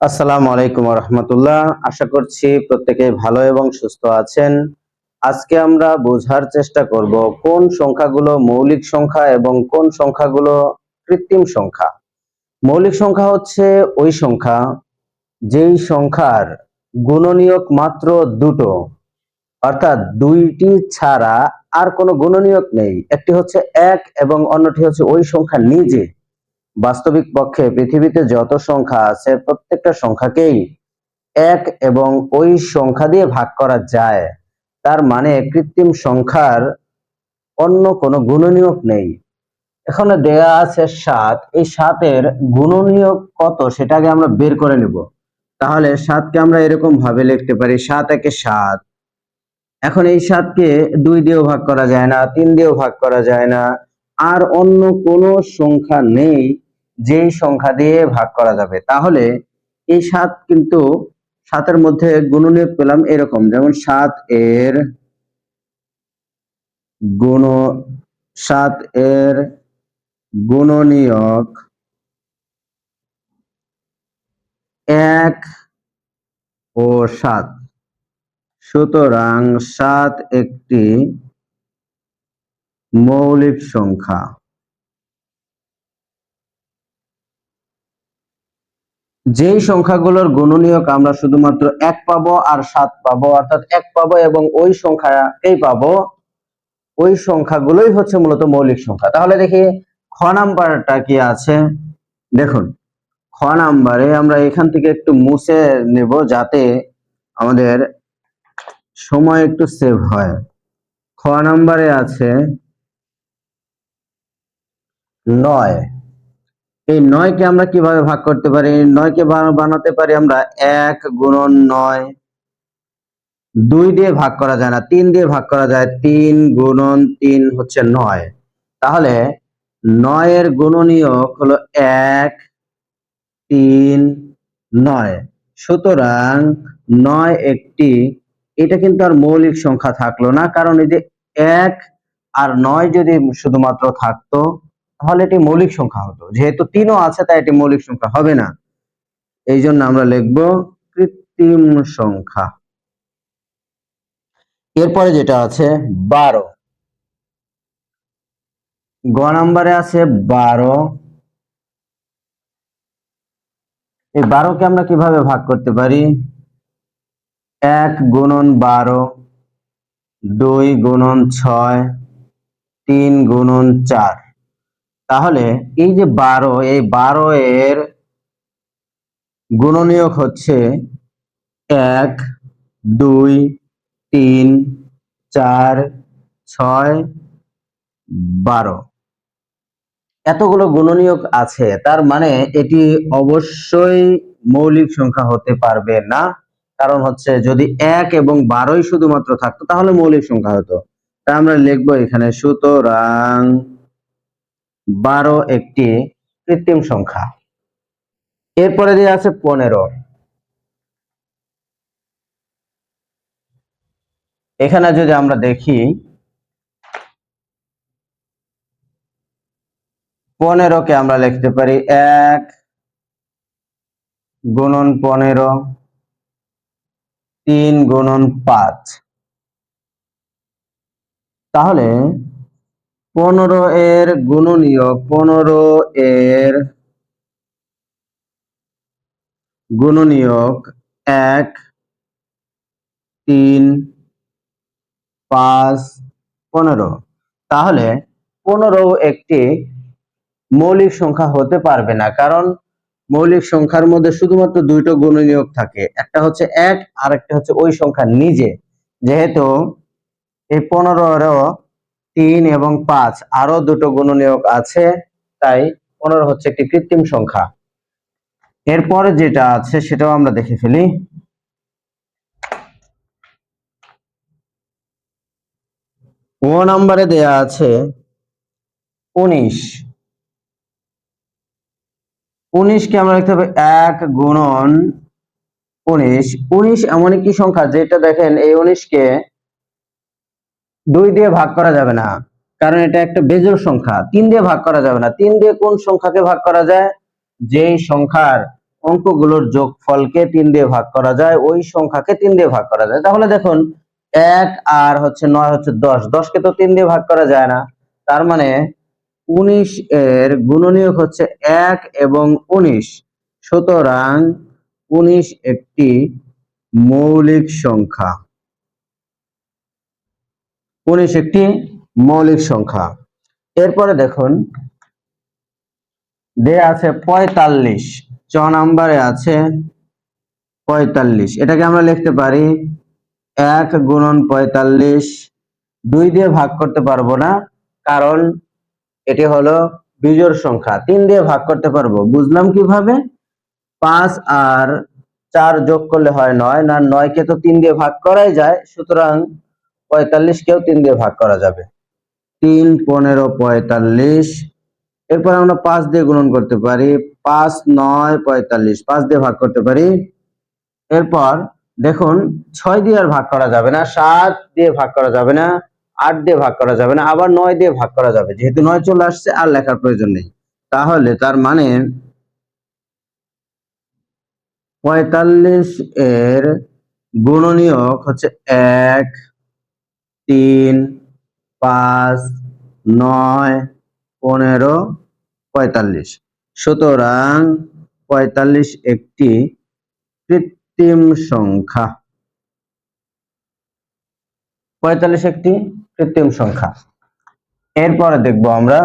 আসসালামু আলাইকুম রহমতুল্লাহ আশা করছি প্রত্যেকে ভালো এবং সুস্থ আছেন। আজকে আমরা বোঝার চেষ্টা করব কোন সংখ্যাগুলো মৌলিক সংখ্যা এবং কোন সংখ্যাগুলো কৃত্রিম সংখ্যা। মৌলিক সংখ্যা হচ্ছে ওই সংখ্যা, যেই সংখ্যার গুণনীয়ক মাত্র দুটো, অর্থাৎ দুইটি ছাড়া আর কোনো গুণনীয়ক নেই। একটি হচ্ছে এক এবং অন্যটি হচ্ছে ওই সংখ্যা নিজে। বাস্তবিক পক্ষে পৃথিবীতে যত সংখ্যা আছে প্রত্যেকটা সংখ্যাকেই এক এবং ওই সংখ্যা দিয়ে ভাগ করা যায়। তার মানে কৃত্রিম সংখ্যার অন্য কোনো গুণনীয়ক নেই। এখানে দেয়া আছে সাত। এই সাতের গুণনীয়ক কত সেটাকে আমরা বের করে নেব। তাহলে সাতকে আমরা এরকম ভাবে লিখতে পারি সাত একে সাত। এখন এই সাতকে দুই দিয়েও ভাগ করা যায় না, তিন দিয়েও ভাগ করা যায় না। আর অন্য কোনো সংখ্যা নেই যেই সংখ্যা দিয়ে ভাগ করা যাবে, তাহলে এই সাত কিন্তু সাতের মধ্যে গুণনীয়ক পেলাম এরকম, যেমন সাত এর গুণ, সাত এর গুণনীয়ক এক ও সাত। সুতরাং সাত একটি মৌলিক সংখ্যা। যেই সংখ্যাগুলোর গুণনীয়ক আমরা শুধুমাত্র এক পাবো আর সাত পাবো, অর্থাৎ এক পাবো এবং ওই সংখ্যাকেই পাবো, ওই সংখ্যাগুলোই হচ্ছে মূলত মৌলিক সংখ্যা। তাহলে দেখি, খ নাম্বারটা কি আছে? দেখুন, খ নাম্বারে আমরা এখান থেকে একটু মুছে নেব যাতে আমাদের সময় একটু সেভ হয়। খ নাম্বারে আছে নয়। এই নয়কে আমরা কীভাবে ভাগ করতে পারি? নয়কে বানাতে পারি আমরা এক গুণন নয়। দুই দিয়ে ভাগ করা যায় না, তিন দিয়ে ভাগ করা যায়, তিন গুণন তিন হচ্ছে নয়। তাহলে নয়ের গুণনীয়ক হলো এক, তিন, নয়। সুতরাং নয় একটি, এটা কিন্তু আর মৌলিক সংখ্যা থাকল না, কারণ এই যে এক আর নয় যদি শুধুমাত্র থাকতো তাহলে এটি মৌলিক সংখ্যা হতো। যেহেতু তিনও আছে, তাই এটি মৌলিক সংখ্যা হবে না। এই জন্য আমরা লিখব কৃত্রিম সংখ্যা। এরপরে যেটা আছে, বারো। গ নাম্বারে আছে বারো। এই বারোকে আমরা কীভাবে ভাগ করতে পারি? এক গুণন বারো, দুই গুণন ছয়, তিন গুণন চার। তাহলে এই যে বারো, এই বারো এর গুণনীয়ক হচ্ছে এক, দুই, তিন, চার, ছয়, বারো। এতগুলো গুণনীয়ক আছে, তার মানে এটি অবশ্যই মৌলিক সংখ্যা হতে পারবে না। কারণ হচ্ছে যদি এক এবং বারোই শুধুমাত্র থাকতো, তাহলে মৌলিক সংখ্যা হতো। তা আমরা লিখব এখানে, সুতরাং বারো একটি কৃত্রিম সংখ্যা। এরপরে দিয়ে আছে পনেরো। এখানে যদি আমরা দেখি, পনেরোকে আমরা লিখতে পারি এক গুণন পনেরো, তিন গুণন পাঁচ। তাহলে পনেরো এর গুণনীয়ক পনেরো এর গুণনীয়ক এক, তিন, পাঁচ, পনেরো। তাহলে পনেরো একটি মৌলিক সংখ্যা হতে পারবে না, কারণ মৌলিক সংখ্যার মধ্যে শুধুমাত্র দুইটো গুণনীয়ক থাকে। একটা হচ্ছে এক আর একটা হচ্ছে ওই সংখ্যা নিজে। যেহেতু এই পনেরোরও তিন এবং পাঁচ। আরও দুটো গুণনীয়ক আছে, তাই পনেরো হচ্ছে একটি কৃত্রিম সংখ্যা। এরপরে যেটা আছে সেটাও আমরা দেখে ফেলি। ও নম্বরে দেয়া আছে উনিশ। উনিশকে আমরা লিখতে হবে এক গুণন উনিশ। উনিশ এমন একটি সংখ্যা, যেটা দেখেন এই উনিশকে দুই দিয়ে ভাগ করা যাবে না। কারণ এটা একটা বেজোড় সংখ্যা। তিন দিয়ে ভাগ করা যাবে না। তিন দিয়ে কোন সংখ্যাকে ভাগ করা যায়? যেই সংখ্যার অঙ্কগুলোর যোগফলকে তিন দিয়ে ভাগ করা যায়, ওই সংখ্যাকে তিন দিয়ে ভাগ করা যায়। তাহলে দেখুন, এক আর হচ্ছে নয় হচ্ছে দশ। দশকে তো তিন দিয়ে ভাগ করা যায় না। তার মানে উনিশ এর গুণনীয়ক হচ্ছে এক এবং উনিশ। সুতরাং উনিশ একটি মৌলিক সংখ্যা। উনিশ একটি মৌলিক সংখ্যা। এরপরে দেখুন, দেয়া আছে পঁয়তাল্লিশ, চ নাম্বারে আছে পঁয়তাল্লিশ। এটাকে আমরা লিখতে পারি এক গুণন পঁয়তাল্লিশ, দুই দিয়ে ভাগ করতে পারব না, কারণ এটি হলো বিজোড় সংখ্যা। তিন দিয়ে ভাগ করতে পারব, বুঝলাম কীভাবে? পাঁচ আর চার যোগ করলে হয় নয়, না নয়কে তো তিন দিয়ে ভাগ করাই যায়, সুতরাং পঁয়তাল্লিশ কেও তিন দিয়ে ভাগ করা যাবে। তিন, পনেরো, পঁয়তাল্লিশ। এরপর আমরা পাঁচ দিয়ে গুণন করতে পারি। পাঁচ, নয়, পঁয়তাল্লিশ। পাঁচ দিয়ে ভাগ করতে পারি। এরপর দেখুন, ছয় দিয়ে আর ভাগ করা যাবে না, সাত দিয়ে ভাগ করা যাবে না, আট দিয়ে ভাগ করা যাবে না, আবার নয় দিয়ে ভাগ করা যাবে। যেহেতু নয় চলে আসছে, আর লেখার প্রয়োজন নেই। তাহলে তার মানে পঁয়তাল্লিশ এর গুণনীয়ক হচ্ছে এক তিন, পাঁচ, নয়, পনেরো, পঁয়তাল্লিশ। সুতরাং পঁয়তাল্লিশ একটি কৃত্রিম সংখ্যা। পঁয়তাল্লিশ একটি কৃত্রিম সংখ্যা। এরপরে দেখব আমরা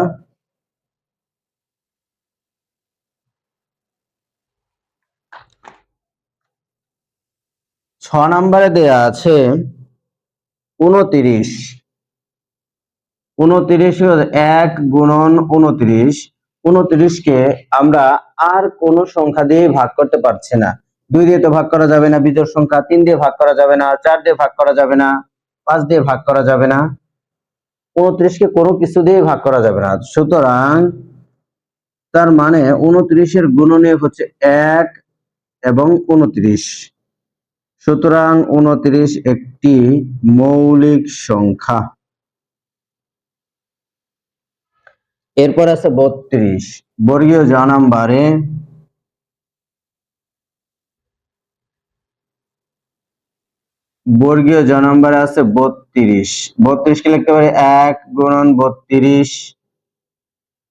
ছ নম্বরে দেয়া আছে উনতিরিশ। উনতিরিশ এক গুণন উনতিরিশ। উনতিরিশকে আমরা আর কোন সংখ্যা দিয়ে ভাগ করতে পারছি না। দুই দিয়ে তো ভাগ করা যাবে না, বিজোড় সংখ্যা তিন দিয়ে ভাগ করা যাবে না, চার দিয়ে ভাগ করা যাবে না, পাঁচ দিয়ে ভাগ করা যাবে না। উনত্রিশকে কোনো কিছু দিয়ে ভাগ করা যাবে না। সুতরাং তার মানে উনত্রিশের গুণনীয়ক হচ্ছে এক এবং উনত্রিশ। সুতরাং উনত্রিশ একটি মৌলিক সংখ্যা। এরপর আছে বত্রিশ। বর্গীয় জ নাম্বারে বর্গীয় জ নাম্বারে আছে বত্রিশ। বত্রিশ কে লিখতে পারি? এক গুণন বত্রিশ,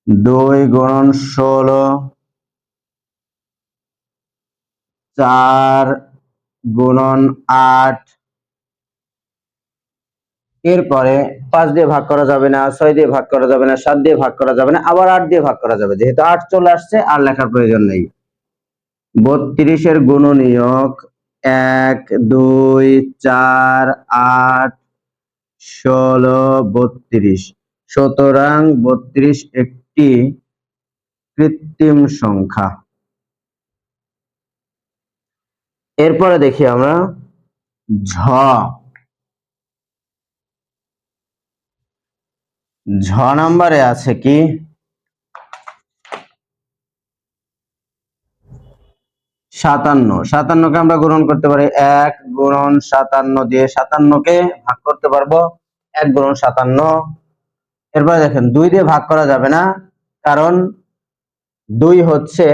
দুই গুণন ষোলো, চার গুণন আট। এরপরে পাঁচ দিয়ে ভাগ করা যাবে না, ছয় দিয়ে ভাগ করা যাবে না, সাত দিয়ে ভাগ করা যাবে না, আবার আট দিয়ে ভাগ করা যাবে। যেহেতু আট চলে আসছে, আর লেখার প্রয়োজন নেই। বত্রিশের গুণনীয়ক এক, দুই, চার, আট, ষোলো, বত্রিশ। সুতরাং বত্রিশ একটি কৃত্রিম সংখ্যা। এরপরে দেখি আমরা। ঝ। ঝ নাম্বারে আছে কি? সাতান্ন। সাতান্নকে আমরা গ্রহণ করতে পারি এক গুণন সাতান্ন দিয়ে সাতান্নকে ভাগ করতে পারব এক গুণন সাতান্ন। এরপরে দেখেন, দুই দিয়ে ভাগ করা যাবে না, কারণ দুই হচ্ছে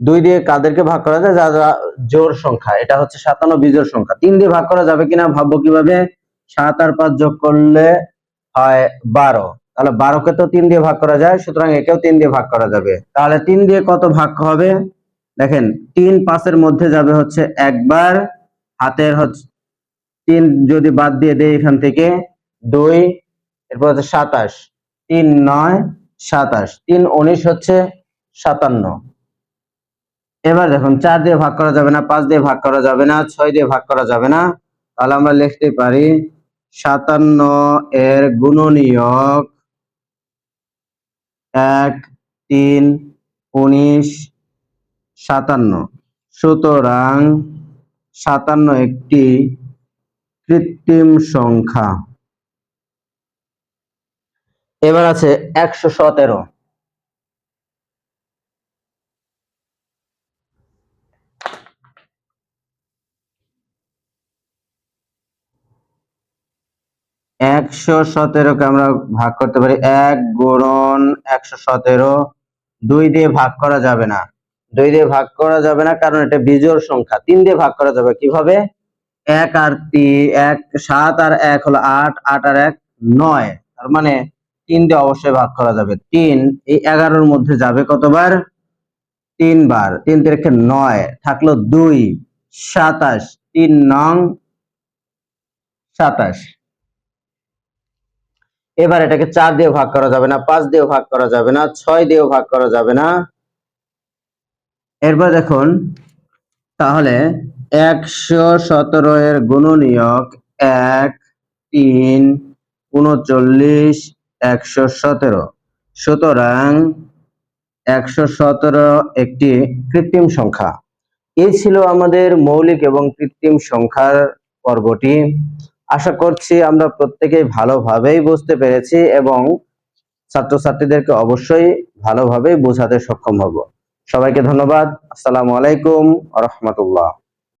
দুই দিয়ে কাদেরকে ভাগ করা যায়? যা জোর সংখ্যা। এটা হচ্ছে সাতান্ন বিজোর সংখ্যা। তিন দিয়ে ভাগ করা যাবে কিনা ভাববো কীভাবে? সাত আর পাঁচ যোগ করলে হয় বারো। তাহলে বারোকে তো তিন দিয়ে ভাগ করা যায়, সুতরাং একেও তিন দিয়ে ভাগ করা যাবে। তাহলে তিন দিয়ে কত ভাগ হবে? দেখেন, তিন পাঁচের মধ্যে যাবে হচ্ছে একবার, হাতের হচ্ছে তিন যদি বাদ দিয়ে দেয় এখান থেকে, দুই, এরপর হচ্ছে সাতাশ। তিন নয়, সাতাশ। তিন উনিশ হচ্ছে সাতান্ন। এবার দেখুন, চার দিয়ে ভাগ করা যাবে না, পাঁচ দিয়ে ভাগ করা যাবে না, ছয় দিয়ে ভাগ করা যাবে না। তাহলে আমরা লিখতে পারি সাতান্ন এর গুণনীয়ক এক, তিন, উনিশ, সাতান্ন। সুতরাং সাতান্ন একটি কৃত্রিম সংখ্যা। এবার আছে একশো সতেরো। একশো সতেরোকে আমরা ভাগ করতে পারি। এক গুণন একশো সতেরো, দুই দিয়ে ভাগ করা যাবে না। দুই দিয়ে ভাগ করা যাবে না কারণ এটা বিজোড় সংখ্যা। তিন দিয়ে ভাগ করা যাবে কীভাবে? এক আর তিন এক, সাত আর এক হলো আট আট আর এক, নয়। তার মানে তিন দিয়ে অবশ্যই ভাগ করা যাবে। তিন, এই এগারোর মধ্যে যাবে কতবার? তিনবার। তিন তারিখে নয়, থাকল দুই, সাতাশ। তিন নং সাতাশ। এবার এটাকে চার দিয়ে ভাগ করা যাবে না, পাঁচ দিয়ে ভাগ করা যাবে না, ছয় দিয়েও ভাগ করা যাবে না। এরপর দেখুন, তাহলে একশো সতেরো এর গুণনীয়ক এক, তিন, উনচল্লিশ, একশো সতেরো। সুতরাং একশো সতেরো একটি কৃত্রিম সংখ্যা। এই ছিল আমাদের মৌলিক এবং কৃত্রিম সংখ্যার পর্বটি। আশা করছি আমরা প্রত্যেকেই ভালোভাবেই বুঝতে পেরেছি এবং ছাত্রছাত্রীদেরকে অবশ্যই ভালোভাবেই বোঝাতে সক্ষম হব। সবাইকে ধন্যবাদ। আসসালামু আলাইকুম রহমতুল্লাহ।